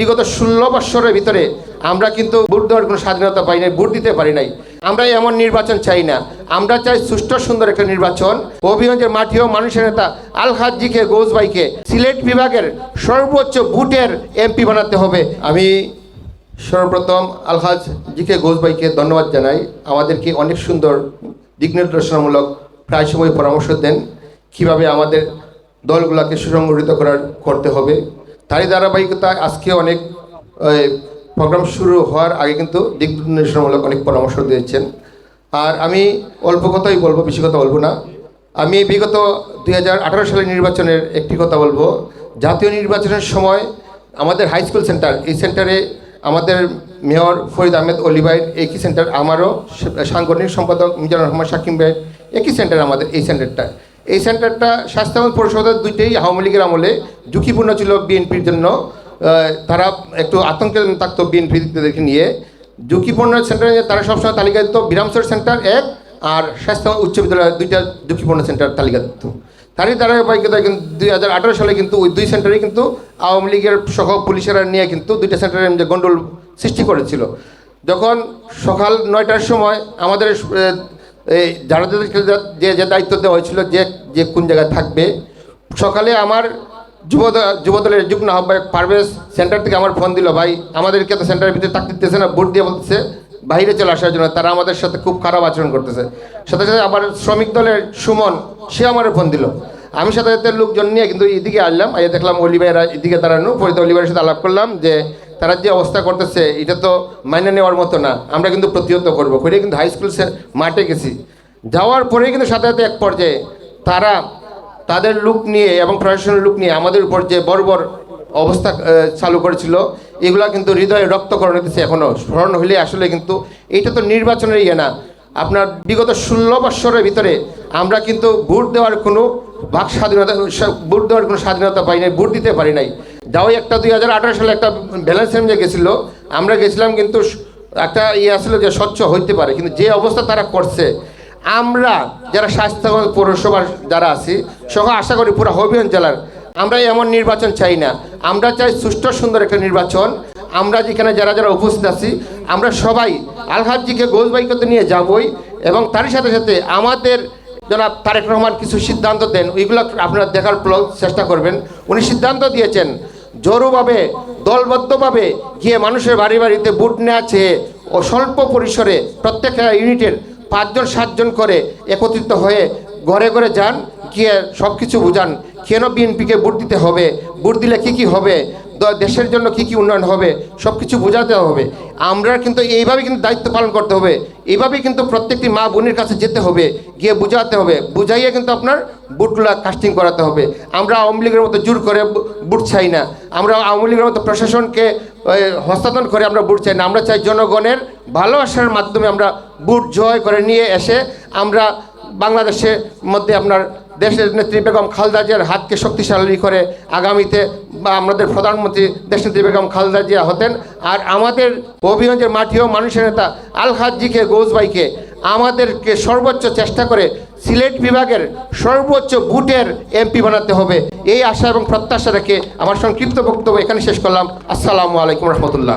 বিগত ষোলো বৎসরের ভিতরে আমরা কিন্তু ভোট দেওয়ার কোনো স্বাধীনতা পাই নাই, ভোট দিতে পারি নাই। আমরা এমন নির্বাচন চাই না। আমরা চাই সুষ্ঠু, সুন্দর একটা নির্বাচন। হবিগঞ্জের মাটি ও মানুষের নেতা আলহাজিকে গৌজবাইকে সিলেট বিভাগের সর্বোচ্চ বুটের এমপি বানাতে হবে। আমি সর্বপ্রথম আলহাজ জিকে ঘোষভাইকে ধন্যবাদ জানাই। আমাদেরকে অনেক সুন্দর দিক নির্দেশনামূলক প্রায় সময় পরামর্শ দেন। কীভাবে আমাদের দলগুলোকে সুসংগঠিত করার, করতে হবে। তারই ধারাবাহিকতায় আজকে অনেক প্রোগ্রাম শুরু হওয়ার আগে কিন্তু দিক নির্দেশনামূলক অনেক পরামর্শ দিয়েছেন। আর আমি অল্প কথাই বলব, বেশি কথা বলব না। আমি বিগত দু হাজার আঠেরো সালের নির্বাচনের একটি কথা বলব। জাতীয় নির্বাচনের সময় আমাদের হাই স্কুল সেন্টার এই সেন্টারে আমাদের মেয়র ফরিদ আহমেদ অলিভাই, একই সেন্টার আমারও সাংগঠনিক সম্পাদক মিজানুর রহমান শাকিম ভাই, একই সেন্টার আমাদের, এই সেন্টারটা এই সেন্টারটা স্বাস্থ্য এবং পরিষদের দুইটাই আওয়ামী লীগের আমলে ঝুঁকিপূর্ণ ছিল বিএনপির জন্য। তারা একটু আতঙ্কে থাকতো বিএনপিদেরকে নিয়ে। ঝুঁকিপূর্ণ সেন্টারে তারা সবসময় তালিকা দিত বিরামসর সেন্টার এক আর স্বাস্থ্য উচ্চ বিদ্যালয় দুইটা ঝুঁকিপূর্ণ সেন্টার তালিকা দিত তারই ধারাবাহিকতায় কিন্তু দুই হাজার আঠারো সালে কিন্তু ওই দুই সেন্টারে কিন্তু আওয়ামী লীগের সহ পুলিশেরা নিয়ে কিন্তু দুইটা সেন্টারে যে গন্ডল সৃষ্টি করেছিল। যখন সকাল নয়টার সময় আমাদের এই যারা যে যে দায়িত্ব দেওয়া হয়েছিল, যে যে কোন জায়গায় থাকবে। সকালে আমার যুব যুবদলের যুগ্ম আহ্বায়ক পারভেজ সেন্টার থেকে আমার ফোন দিল, ভাই, আমাদেরকে তো সেন্টারের ভিতরে থাকতে দিতেছে না, ভোট দিয়ে বলতেছে, বাইরে চলে আসার জন্য তারা আমাদের সাথে খুব খারাপ আচরণ করতেছে। সাথে সাথে আবার শ্রমিক দলের সুমন, সে আমার ফোন দিল। আমি সাথে সাথে লোকজন নিয়ে কিন্তু এদিকে আসলাম, আইয়া দেখলাম অলিভাইরা এদিকে দাঁড়ানো, ফরিদ অলিভাইয়ের সাথে আলাপ করলাম যে তারা যে অবস্থা করতেছে, এটা তো মাইনে নেওয়ার মতো না। আমরা কিন্তু প্রতিহত করব। করে কিন্তু হাই স্কুল মাঠে গেছি। যাওয়ার পরেই কিন্তু সাথে সাথে এক পর্যায়ে তারা তাদের লুক নিয়ে এবং প্রশাসনের লুক নিয়ে আমাদের উপর যে বর্বর অবস্থা চালু করেছিল, এগুলা কিন্তু হৃদয়ে রক্তকরণ হতেছে এখনও স্মরণ হইলে আসলে কিন্তু এটা তো নির্বাচনের ইয়ে না। আপনার বিগত ষোলো বৎসরের ভিতরে আমরা কিন্তু ভোট দেওয়ার কোনো বাক স্বাধীনতা, ভোট দেওয়ার কোনো স্বাধীনতা পাই নাই, ভোট দিতে পারি নাই। যাও একটা দুই হাজার আঠারো সালে একটা ব্যালেন্স যে গেছিল, আমরা গেছিলাম কিন্তু একটা ইয়ে আসলে যে স্বচ্ছ হইতে পারে, কিন্তু যে অবস্থা তারা করছে, আমরা যারা স্বাস্থ্য পৌরসভার যারা আছি, সহ আশা করি পুরো হবিগঞ্জ জেলার, আমরা এমন নির্বাচন চাই না। আমরা চাই সুষ্ঠু সুন্দর একটা নির্বাচন। আমরা যেখানে যারা যারা উপস্থিত আছি, আমরা সবাই আলহাজিকে গোলবাইকতে নিয়ে যাবই এবং তারই সাথে সাথে আমাদের জনাব তারেক রহমান কিছু সিদ্ধান্ত দেন, ওইগুলো আপনারা দেখার চেষ্টা করবেন। উনি সিদ্ধান্ত দিয়েছেন জোরভাবে, দলবদ্ধভাবে গিয়ে মানুষের বাড়ি বাড়িতে বুট নেওয়া চেয়ে ও স্বল্প পরিসরে প্রত্যেকটা ইউনিটের পাঁচজন, সাতজন করে একত্রিত হয়ে ঘরে ঘরে যান। গিয়ে সব কিছু বুঝান। কেন বিএনপিকে ভোট দিতে হবে? ভোট দিলে কী কী হবে? দেশের জন্য কী কী উন্নয়ন হবে? সব কিছু বোঝাতে হবে। আমরা কিন্তু এইভাবে কিন্তু দায়িত্ব পালন করতে হবে। এইভাবেই কিন্তু প্রত্যেকটি মা বোনের কাছে যেতে হবে, গিয়ে বুঝাতে হবে। বুঝাইয়ে কিন্তু আপনার বুটগুলা কাস্টিং করাতে হবে। আমরা আওয়ামী লীগের মতো জোর করে বুট চাই না। আমরা আওয়ামী লীগের মতো প্রশাসনকে হস্তান্তর করে আমরা বুট চাই না। আমরা চাই জনগণের ভালোবাসার মাধ্যমে আমরা বুট জয় করে নিয়ে এসে আমরা বাংলাদেশের মধ্যে আপনার দেশের নেত্রী বেগম খালদা জিয়ার হাতকে শক্তিশালী করে আগামীতে বা আমাদের প্রধানমন্ত্রী দেশনেত্রী বেগম খালদা জিয়া হতেন। আর আমাদের হবিগঞ্জের মাটি ও মানুষের নেতা আলহাজিকে গৌজবাইকে আমাদেরকে সর্বোচ্চ চেষ্টা করে সিলেট বিভাগের সর্বোচ্চ বুটের এমপি বানাতে হবে। এই আশা এবং প্রত্যাশা রেখে আমার সংক্ষিপ্ত বক্তব্য এখানে শেষ করলাম। আসসালামু আলাইকুম রহমতুল্লাহ।